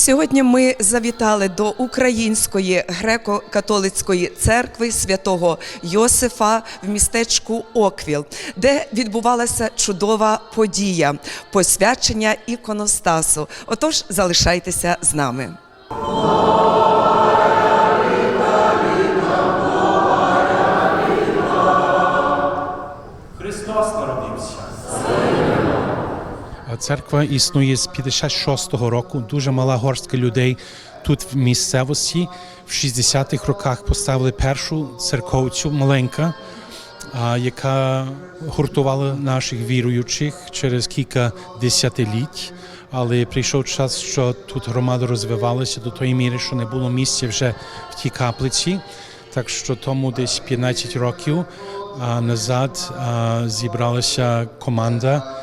Сьогодні ми завітали до Української греко-католицької церкви святого Йосифа в містечку Оквіл, де відбувалася чудова подія посвячення іконостасу. Отож, залишайтеся з нами. Церква існує з 56-го року. Дуже мала горстка людей тут в місцевості. В 60-х роках поставили першу церковцю маленька, яка гуртувала наших віруючих через кілька десятиліть. Але прийшов час, що тут громада розвивалася до тої міри, що не було місця вже в тій каплиці. Так що тому десь 15 років назад зібралася команда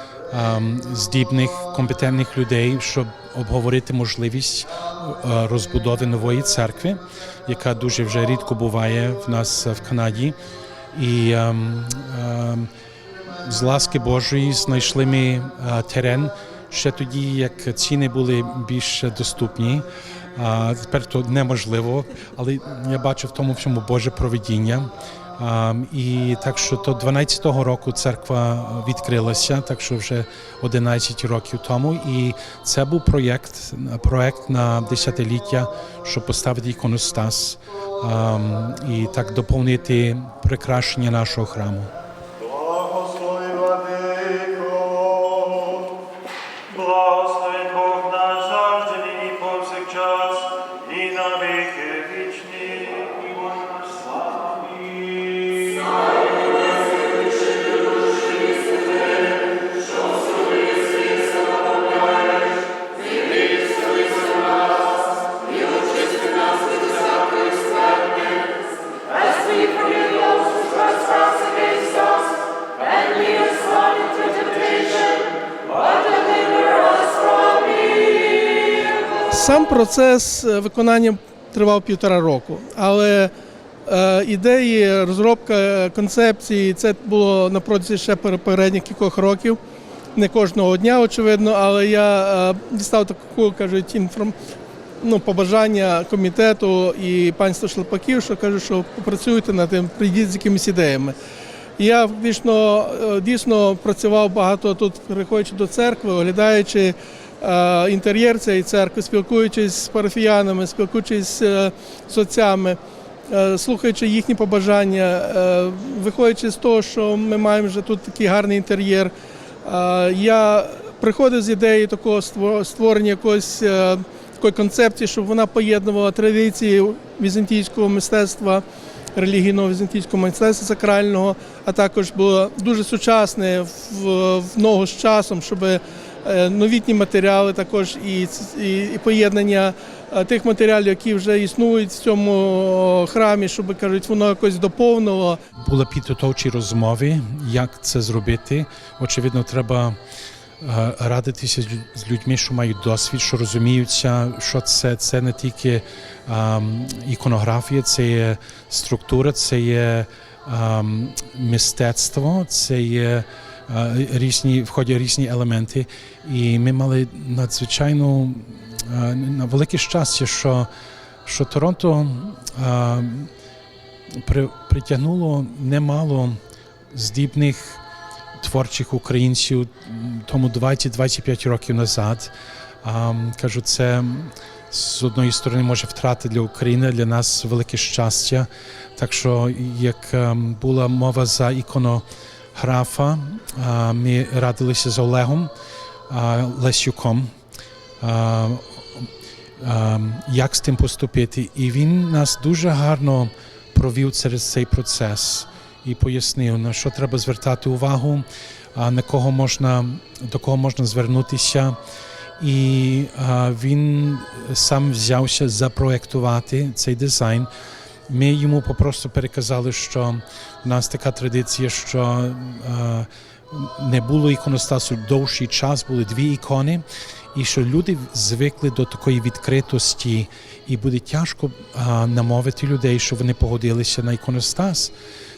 здібних компетентних людей, щоб обговорити можливість е, розбудови нової церкви, яка дуже вже рідко буває в нас в Канаді. І ем, ем, з ласки Божої знайшли ми е, терен ще тоді, як ціни були більш доступні. Тепер то неможливо, але я бачу в тому всьому Боже проведіння. І так що то 12-го року церква відкрилася, так що вже 11 років тому. І це був проєкт, проєкт на десятиліття, щоб поставити іконостас і так доповнити прикрашення нашого храму. Сам процес е, виконання тривав півтора року, але е, ідеї, розробка е, концепції це було на протязі ще пер- попередніх кількох років. Не кожного дня, очевидно, але я дістав таку, кажуть, інформ... ну, побажання комітету і панства Шлепаків, що кажуть, що попрацюйте над тим, прийдіть з якимись ідеями. Я дійсно, дійсно працював багато тут, приходячи до церкви, оглядаючи інтер'єр цієї церкви, спілкуючись з парафіянами, спілкуючись е, з отцями, е, слухаючи їхні побажання, е, виходячи з того, що ми маємо вже тут такий гарний інтер'єр. е, Я приходив з ідеєю такого ство- створення якогось е, такої концепції, щоб вона поєднувала традиції візантійського мистецтва релігійного візантійського мистецтва сакрального, а також було дуже сучасне в, в ногу з часом, щоб е, новітні матеріали також і, і, поєднання е, тих матеріалів, які вже існують в цьому храмі, щоб кажуть, воно якось доповнило. Були підготовчі розмови, як це зробити. Очевидно, треба е, радитися з людьми, що мають досвід, що розуміються, що це, це не тільки ем, іконографія, це є структура, це є ем, мистецтво, це є е, різні, входять різні елементи. І ми мали надзвичайно е, на велике щастя, що, що Торонто. е, при, притягнуло немало здібних творчих українців тому 20-25 років назад. А, кажу, це з одної сторони може втрати для України, для нас велике щастя. Так що, як була мова за іконографа, а, ми радилися з Олегом Лесюком. Як з тим поступити. І він нас дуже гарно провів через цей процес і пояснив, на що треба звертати увагу, на кого можна, до кого можна звернутися. І він сам взявся запроектувати цей дизайн. Ми йому попросту переказали, що в нас така традиція, що а, не було іконостасу довший час, були дві ікони, і що люди звикли до такої відкритості, і буде тяжко а, намовити людей, що вони погодилися на іконостас.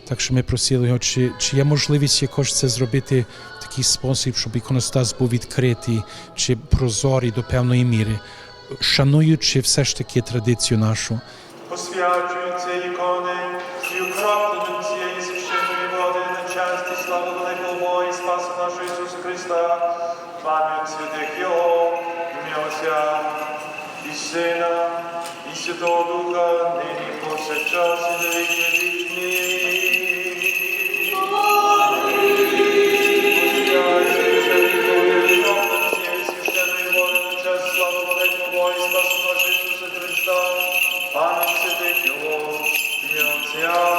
Так що ми просили його, чи, чи є можливість якось це зробити в такий спосіб, щоб іконостас був відкритий чи прозорий до певної міри. шануючи все ж таки традицію нашу. Посвячую ікони і укропленням цієї священної води на честь і славу великого Бога і Спаса нашого Ісуса Христа, пам'ять святих Його, ім'я і Сина, і Святого Духа, нині повсякчас і на віки І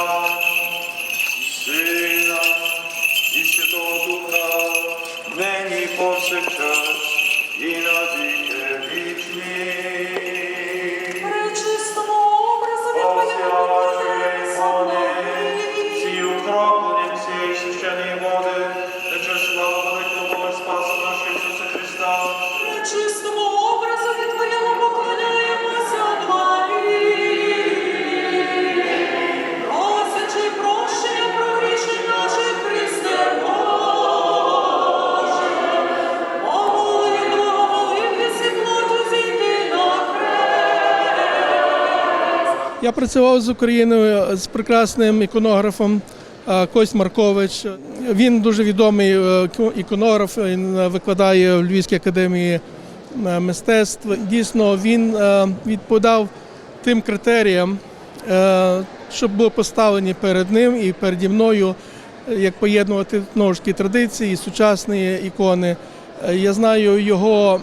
Працював з Україною з прекрасним іконографом Кость Маркович. Він дуже відомий е, іконограф, він е, викладає в Львівській академії е, мистецтв. Дійсно, він відповідав тим критеріям, щоб були поставлені перед ним і переді мною, як поєднувати таки традиції, сучасні ікони. Я знаю його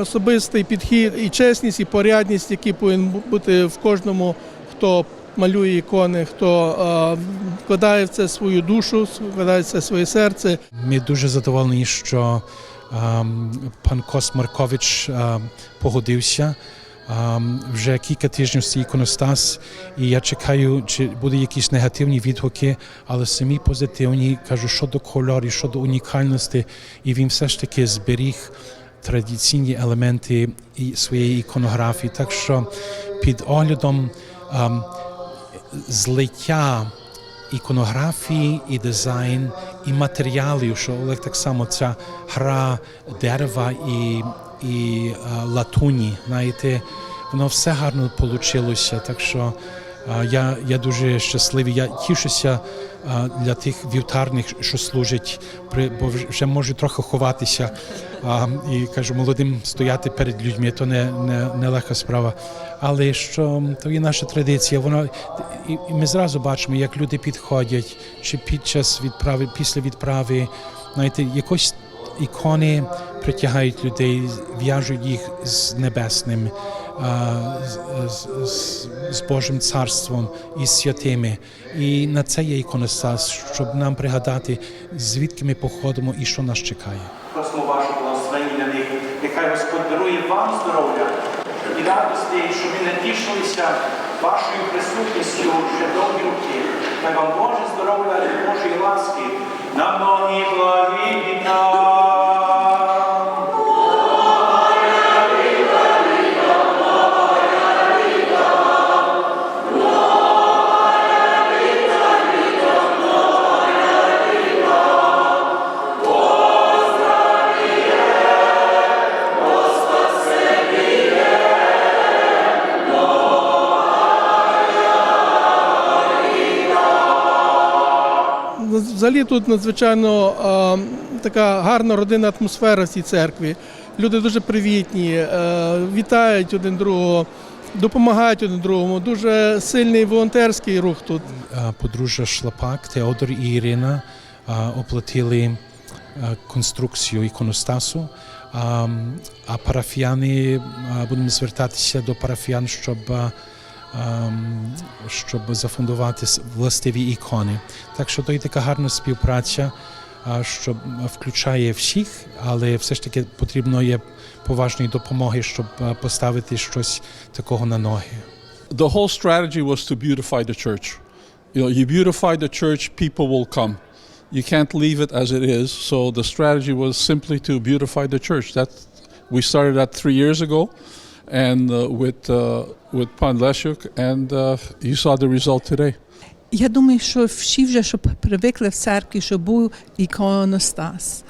особистий підхід і чесність, і порядність, які повинні бути в кожному, хто малює ікони, хто е, вкладає в це свою душу, вкладає в це своє серце. Ми дуже задоволені, що ем, пан Кост Маркович ем, погодився. Вже кілька тижнів цей іконостас, і я чекаю, чи будуть якісь негативні відгуки, але самі позитивні кажу, щодо кольорів, щодо унікальності, і він все ж таки зберіг традиційні елементи своєї іконографії. Так що під оглядом злиття іконографії і дизайн, і матеріалів, що Олег так само ця гра дерева і, і е, латуні, знаєте, воно все гарно вийшло. Так що я, я дуже щасливий. Я тішуся для тих вівтарних, що служать, бо вже- можу трохи ховатися. І кажу, молодим стояти перед людьми, то не, не, не легка справа. Але що то є наша традиція. Воно і, ми зразу бачимо, як люди підходять, чи під час відправи, після відправи, знаєте, якось ікони притягають людей, в'яжуть їх з небесним, з, з, з, Божим царством і святими. І на це є іконостас, щоб нам пригадати, звідки ми походимо і що нас чекає. Просимо вашу благословення на них. Нехай Господь дарує вам здоров'я і радості, щоб ви не тішилися вашою присутністю вже довгі роки. Хай вам Боже здоров'я і Божої ласки на многі благі Взагалі тут надзвичайно е, така гарна родинна атмосфера в цій церкві. Люди дуже привітні, е, вітають один другого, допомагають один другому. Дуже сильний волонтерський рух тут. Подружжя Шлапак, Теодор і Ірина оплатили а, конструкцію іконостасу. А, парафіяни будемо звертатися до парафіян, щоб, щоб зафундувати властиві ікони. Так що то є така гарна співпраця, що включає всіх, але все ж таки потрібно є поважної допомоги, щоб поставити щось такого на ноги. the whole strategy was to beautify the church. You know, you beautify the church, people will come. You can't leave it as it is. So the strategy was simply to beautify the church. That we started that three years ago, and uh, with uh, with Pan Leshuk, and uh, you saw the result today. Я думаю, що всі вже щоб привикли в церкві, що був іконостас.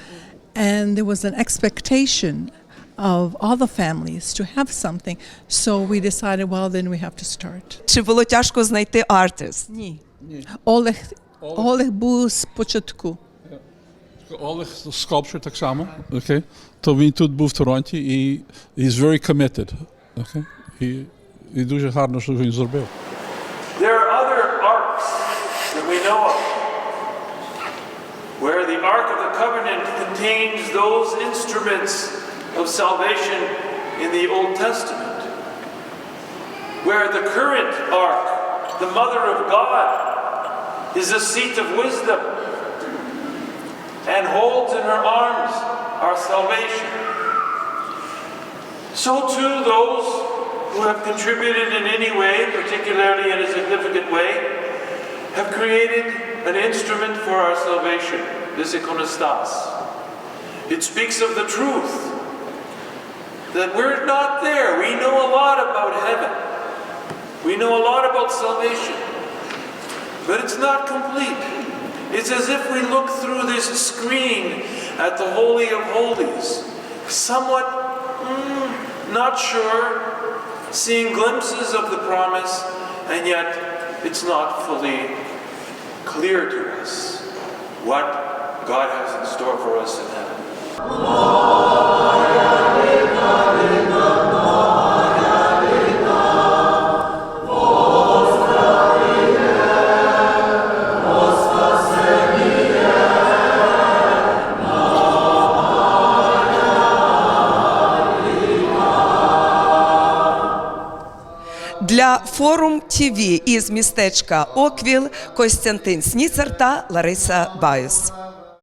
And there was an expectation of all the families to have something. So we decided, well, then we have to start. Чи було тяжко знайти артист? Ні. Олег, Олег був спочатку. Олег sculpture так само, okay? то він тут був в Торонті і he's very committed. Okay? І, і дуже гарно, що він зробив. There are other arks that we know of, where the Ark of the Covenant contains those instruments of salvation in the Old Testament, where the current Ark, the Mother of God, is a seat of wisdom and holds in her arms our salvation. So too those who have contributed in any way, particularly in a significant way, have created an instrument for our salvation, this iconostas. It speaks of the truth that we're not there. We know a lot about heaven. We know a lot about salvation. But it's not complete. It's as if we look through this screen at the Holy of Holies, somewhat mm, not sure, seeing glimpses of the promise, and yet it's not fully clear to us what God has in store for us in heaven. Форум ТІВІ із містечка Оквіл Костянтин Сніцер та Лариса Баюс.